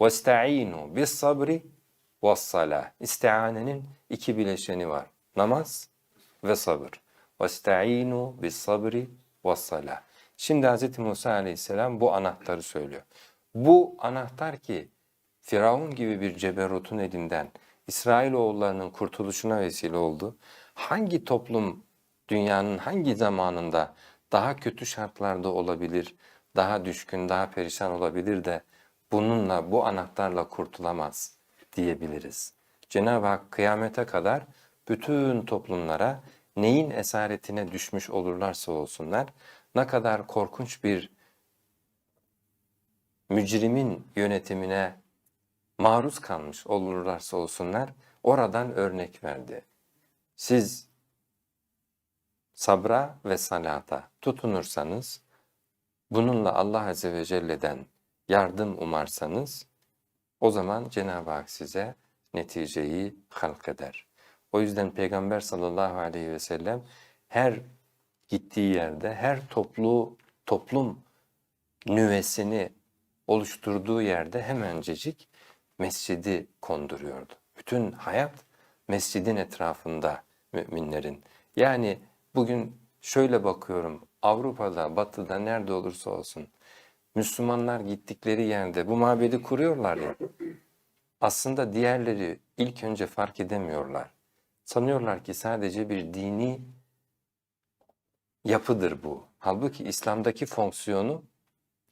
وَاسْتَعِينُوا بِالصَّبْرِ وَالصَّلَاةِ İstianenin iki bileşeni var. Namaz ve sabır. وَاسْتَعِينُوا بِالصَّبْرِ وَالصَّلَاةِ Şimdi Hz. Musa aleyhisselam bu anahtarı söylüyor. Bu anahtar ki Firavun gibi bir ceberutun elinden İsrailoğullarının kurtuluşuna vesile oldu. Hangi toplum dünyanın hangi zamanında daha kötü şartlarda olabilir, daha düşkün, daha perişan olabilir de bununla, bu anahtarla kurtulamaz diyebiliriz. Cenab-ı Hak kıyamete kadar bütün toplumlara neyin esaretine düşmüş olurlarsa olsunlar, ne kadar korkunç bir mücrimin yönetimine maruz kalmış olurlarsa olsunlar, oradan örnek verdi. Siz sabra ve salata tutunursanız, bununla Allah Azze ve Celle'den yardım umarsanız, o zaman Cenab-ı Hak size neticeyi halk eder. O yüzden Peygamber sallallahu aleyhi ve sellem her gittiği yerde, her toplu toplum nüvesini oluşturduğu yerde hemencecik mescidi konduruyordu. Bütün hayat mescidin etrafında müminlerin. Yani bugün şöyle bakıyorum Avrupa'da, Batı'da nerede olursa olsun Müslümanlar gittikleri yerde bu mabedi kuruyorlar ya. Aslında diğerleri ilk önce fark edemiyorlar. Sanıyorlar ki sadece bir dini yapıdır bu. Halbuki İslam'daki fonksiyonu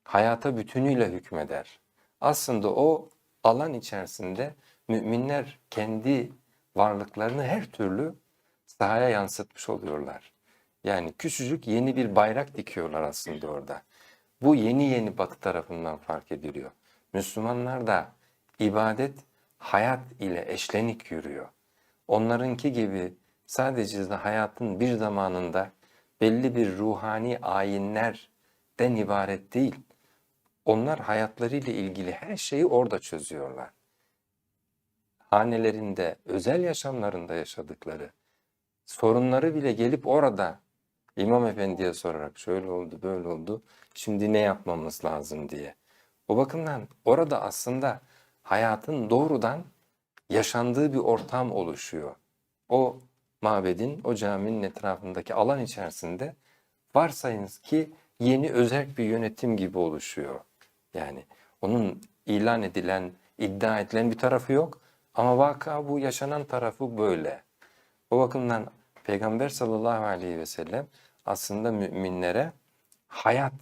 hayata bütünüyle hükmeder. Aslında o alan içerisinde müminler kendi varlıklarını her türlü sahaya yansıtmış oluyorlar. Yani küçücük yeni bir bayrak dikiyorlar aslında orada. Bu yeni yeni batı tarafından fark ediliyor. Müslümanlar da ibadet hayat ile eşlenik yürüyor. Onlarınki gibi sadece de hayatın bir zamanında belli bir ruhani ayinlerden ibaret değil. Onlar hayatlarıyla ilgili her şeyi orada çözüyorlar. Hanelerinde, özel yaşamlarında yaşadıkları sorunları bile gelip orada İmam Efendi'ye sorarak şöyle oldu, böyle oldu, şimdi ne yapmamız lazım diye. O bakımdan orada aslında hayatın doğrudan yaşandığı bir ortam oluşuyor. O mabedin, o caminin etrafındaki alan içerisinde varsayınız ki yeni özel bir yönetim gibi oluşuyor. Yani onun ilan edilen, iddia edilen bir tarafı yok ama vaka bu yaşanan tarafı böyle. O bakımdan Peygamber sallallahu aleyhi ve sellem aslında müminlere hayat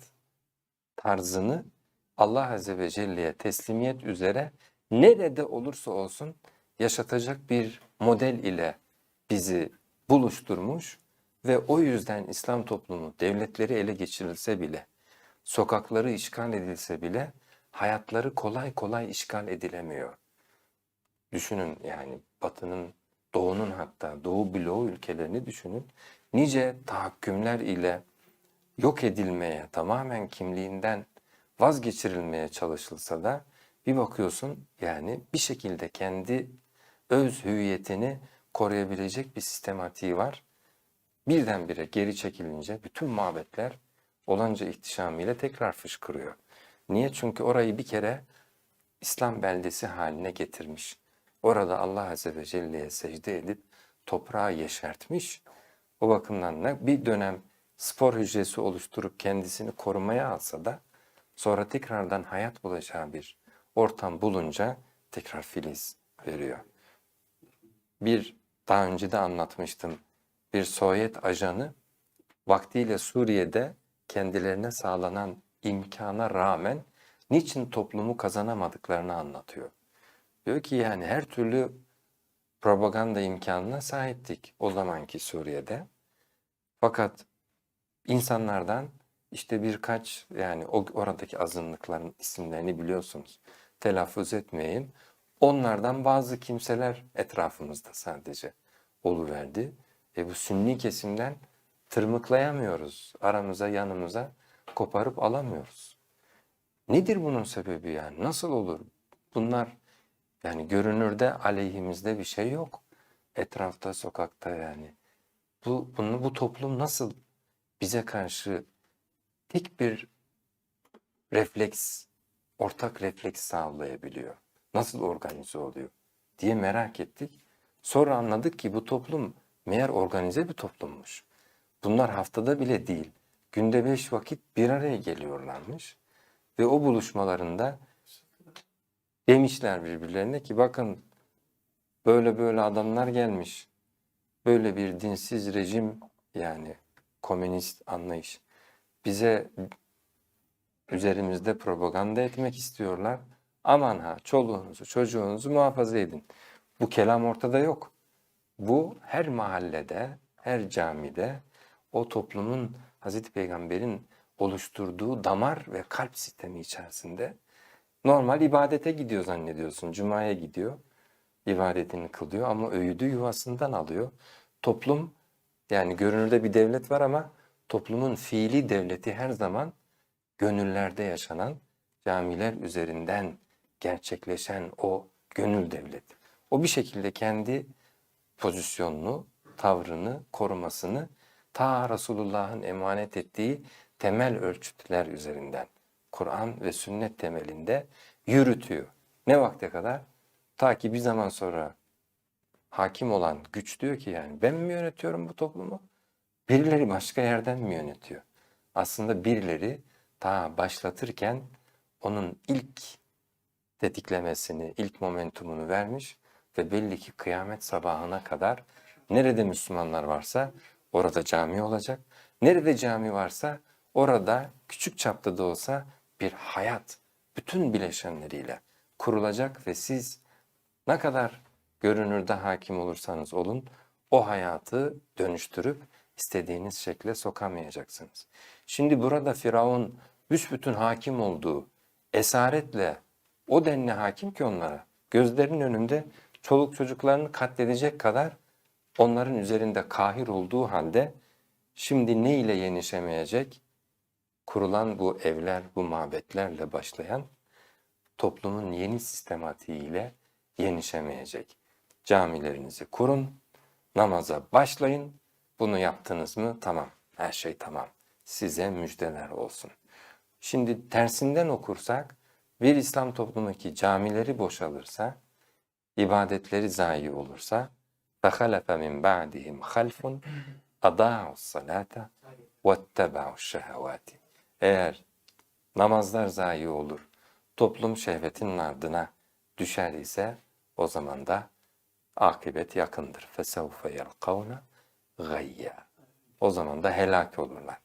tarzını Allah Azze ve Celle'ye teslimiyet üzere nerede olursa olsun yaşatacak bir model ile bizi buluşturmuş ve o yüzden İslam toplumu devletleri ele geçirilse bile, sokakları işgal edilse bile hayatları kolay kolay işgal edilemiyor. Düşünün yani Batı'nın, Doğu'nun hatta Doğu bloğu ülkelerini düşünün. Nice tahakkümler ile yok edilmeye, tamamen kimliğinden vazgeçirilmeye çalışılsa da bir bakıyorsun yani bir şekilde kendi öz hüviyetini koruyabilecek bir sistematiği var. Birdenbire geri çekilince bütün mabetler olanca ihtişamıyla tekrar fışkırıyor. Niye? Çünkü orayı bir kere İslam beldesi haline getirmiş. Orada Allah Azze ve Celle'ye secde edip toprağı yeşertmiş. O bakımdan ne bir dönem spor hücresi oluşturup kendisini korumaya alsa da sonra tekrardan hayat bulacağı bir ortam bulunca tekrar filiz veriyor. Bir daha önce de anlatmıştım. Bir Sovyet ajanı vaktiyle Suriye'de kendilerine sağlanan imkana rağmen niçin toplumu kazanamadıklarını anlatıyor. Diyor ki yani her türlü propaganda imkanına sahiptik o zamanki Suriye'de. Fakat insanlardan işte birkaç yani oradaki azınlıkların isimlerini biliyorsunuz. Telaffuz etmeyeyim. Onlardan bazı kimseler etrafımızda sadece oluverdi. E bu sünni kesimden tırmıklayamıyoruz. Aramıza yanımıza koparıp alamıyoruz. Nedir bunun sebebi yani? Nasıl olur? Bunlar yani görünürde aleyhimizde bir şey yok. Etrafta, sokakta yani. Bu, bunu, bu toplum nasıl bize karşı tek bir refleks ortak refleks sağlayabiliyor? Nasıl organize oluyor? diye merak ettik. Sonra anladık ki bu toplum meğer organize bir toplummuş. Bunlar haftada bile değil, günde beş vakit bir araya geliyorlarmış. Ve o buluşmalarında demişler birbirlerine ki bakın böyle böyle adamlar gelmiş. Böyle bir dinsiz rejim yani komünist anlayış bize üzerimizde propaganda etmek istiyorlar. Aman ha çoluğunuzu çocuğunuzu muhafaza edin. Bu kelam ortada yok. Bu her mahallede, her camide o toplumun Hazreti Peygamber'in oluşturduğu damar ve kalp sistemi içerisinde normal ibadete gidiyor zannediyorsun. Cuma'ya gidiyor, ibadetini kılıyor ama öğüdü yuvasından alıyor. Toplum yani görünürde bir devlet var ama toplumun fiili devleti her zaman gönüllerde yaşanan camiler üzerinden gerçekleşen o gönül devleti. O bir şekilde kendi pozisyonunu, tavrını, korumasını ta Resulullah'ın emanet ettiği temel ölçütler üzerinden Kur'an ve sünnet temelinde yürütüyor. Ne vakte kadar? Ta ki bir zaman sonra hakim olan güç diyor ki yani ben mi yönetiyorum bu toplumu? Birileri başka yerden mi yönetiyor? Aslında birileri ta başlatırken onun ilk tetiklemesini, ilk momentumunu vermiş ve belli ki kıyamet sabahına kadar nerede Müslümanlar varsa orada cami olacak. Nerede cami varsa orada küçük çapta da olsa bir hayat bütün bileşenleriyle kurulacak ve siz ne kadar görünürde hakim olursanız olun o hayatı dönüştürüp istediğiniz şekle sokamayacaksınız. Şimdi burada Firavun büsbütün hakim olduğu esaretle o denli hakim ki onlara gözlerinin önünde çoluk çocuklarını katledecek kadar onların üzerinde kahir olduğu halde şimdi ne ile yenişemeyecek? Kurulan bu evler, bu mabetlerle başlayan toplumun yeni sistematiğiyle yenişemeyecek. Camilerinizi kurun, namaza başlayın. Bunu yaptınız mı? Tamam, her şey tamam. Size müjdeler olsun. Şimdi tersinden okursak, bir İslam toplumu ki camileri boşalırsa, ibadetleri zayi olursa, فَخَلَفَ مِنْ بَعْدِهِمْ خَلْفٌ اَضَاعُوا الصَّلَاةَ وَاتَّبَعُوا الشَّهَوَاتِ Eğer namazlar zayi olur, toplum şehvetinin ardına düşer ise o zaman da akıbet yakındır. فَسَوْفَ يَلْقَوْنَ غَيَّا O zaman da helak olurlar.